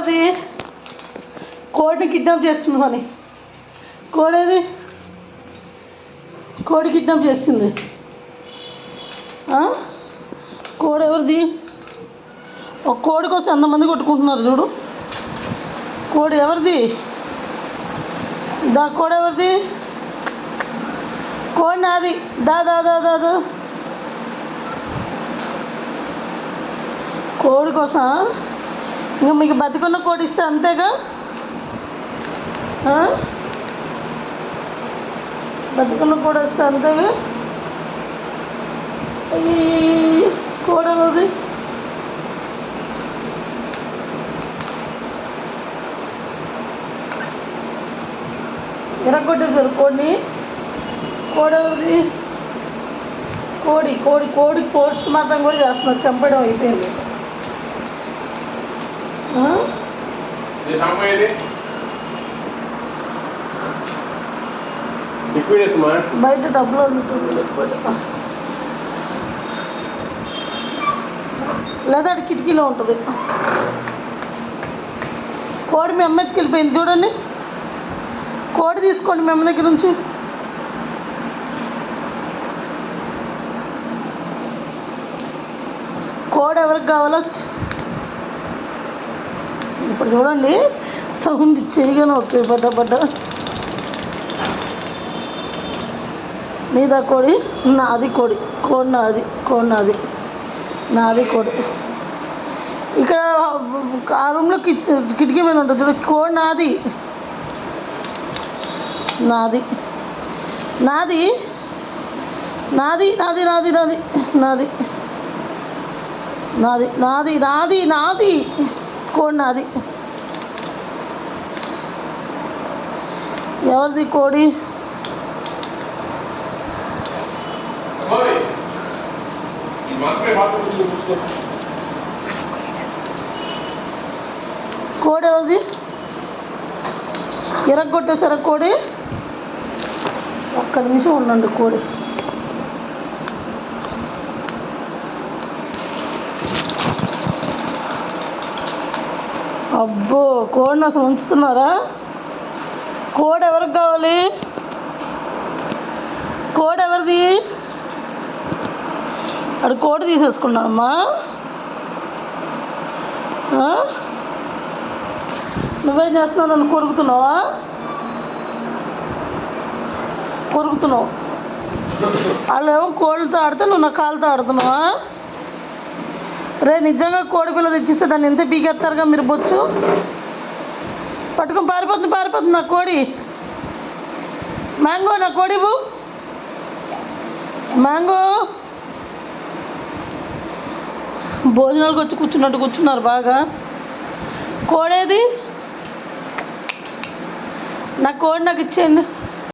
ఎవరిది కోడిని కిడ్నాప్ చేస్తుంది మరి. కోడేది? కోడి కిడ్నాప్ చేస్తుంది. ఆ? కోడి ఎవరిది? ఒక కోడి కోసం ఎంతమంది కొట్టుకుంటున్నారు చూడు. కోడి ఎవరిది? దా కోడి ఎవరిది? కోడి నాది. దా దా దా దా దా. కోడి కోసం ఇంకా మీకు బతికున్న కోడి ఇస్తే అంతేగా? బతుకున్న బతికున్న కోడి వస్తే అంతేగా? ఈ కోడి ఎవరిది ఎరగొట్టేశారు కోడిని. కోడి ఎవరిది కోడి కోడి కోడి పోస్ట్ మాత్రం కూడా చేస్తున్నారు చంపడం అయిపోయింది. బయట డబ్బులు లేదా అది కిటికీలో ఉంటుంది. కోడి మీ అమ్మ ఎత్తుకెళ్ళిపోయింది చూడండి. కోడి తీసుకోండి మీ అమ్మ దగ్గర నుంచి. కోడి ఎవరికి కావాలో ఇప్పుడు చూడండి. సౌండ్ చేయగానే వస్తుంది పడ్డ పడ్డ నీదా కోడి? నాది కోడి. కోడి నాది కోడి నాది నాది కోడి. ఇక్కడ ఆ రూమ్లో కిటికీ మీద ఉంటుంది చూడు. కోడి నాది. నాది. నాది. నాది నాది నాది నాది. నాది. నాది నాది నాది నాది. కోడి నాది ఎవరిది కోడి ఈ మాత్రమే బాత్రూమ్ చూసుకో కోడి ఎవరిది ఎరగొట్టేసారా కోడి ఒక్క నిమిషం ఉండండి కోడి అబ్బో కోడిని అసలు ఉంచుతున్నారా? కోడి ఎవరికి కావాలి? కోడి ఎవరిది? అది కోడి తీసేసుకున్నానమ్మా ఆ? నువ్వేం చేస్తున్నావు? నన్ను కొరుకుతున్నావా? కొరుకుతున్నావు. వాళ్ళు ఏమో కోళ్ళతో ఆడితే నువ్వు నా కాళ్ళతో ఆడుతున్నావా? రే నిజంగా కోడిపిల్ల తెచ్చిస్తే దాన్ని ఎంత పీకేస్తారుగా మీరు బొచ్చు? పట్టుకుని పారిపోతుంది పారిపోతుంది నా కోడి. మ్యాంగో నా కోడి ఇవ్వు. మ్యాంగో. భోజనాలకు వచ్చి కూర్చున్నట్టు కూర్చున్నారు బాగా. కోడేది? నా కోడి నాకు ఇచ్చేయండి.